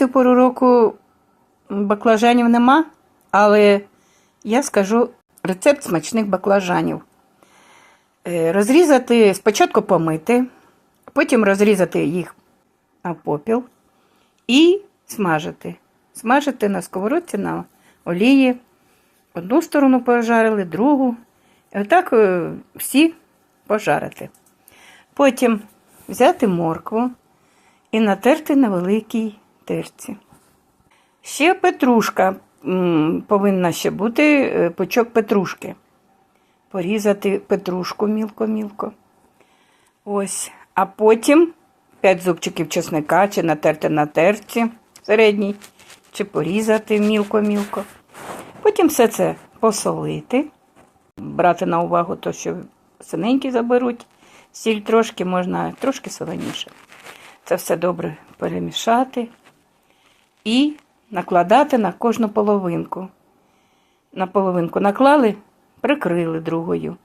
цю пору року баклажанів нема, але я скажу рецепт смачних баклажанів. Е, Розрізати, спочатку помити, потім розрізати їх на попіл і смажити. Смажити на сковородці на олії. Одну сторону пожарили, другу. І отак е, всі пожарити. Потім взяти моркву і натерти на великій терці. Ще петрушка повинна ще бути е, пучок петрушки. Порізати петрушку мілко-мілко. Ось. А потім 5 зубчиків чесника, чи натерти на терці середній, чи порізати мілко-мілко. Потім все це посолити, брати на увагу то, що синенькі заберуть. Сіль трошки можна трошки соленіше. Це все добре перемішати і накладати на кожну половинку. На половинку наклали, прикрили другою.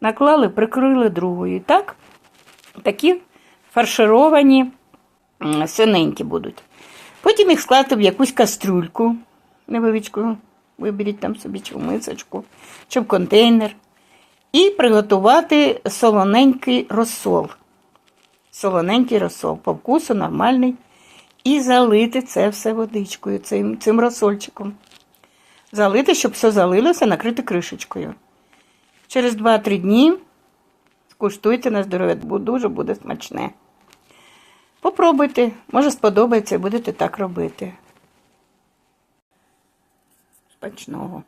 Наклали, прикрили другою. Так, такі фаршировані синенькі будуть. Потім їх скласти в якусь кастрюльку невеличку, виберіть там собі чи мисочку, чи в контейнер. І приготувати солоненький розсол. Солоненький розсол, по вкусу нормальний. І залити це все водичкою, цим, цим розсольчиком. Залити, щоб все залилося, накрити кришечкою. Через 2-3 дні скуштуйте на здоров'я, бо дуже буде смачне. Попробуйте, може сподобається будете так робити. Смачного.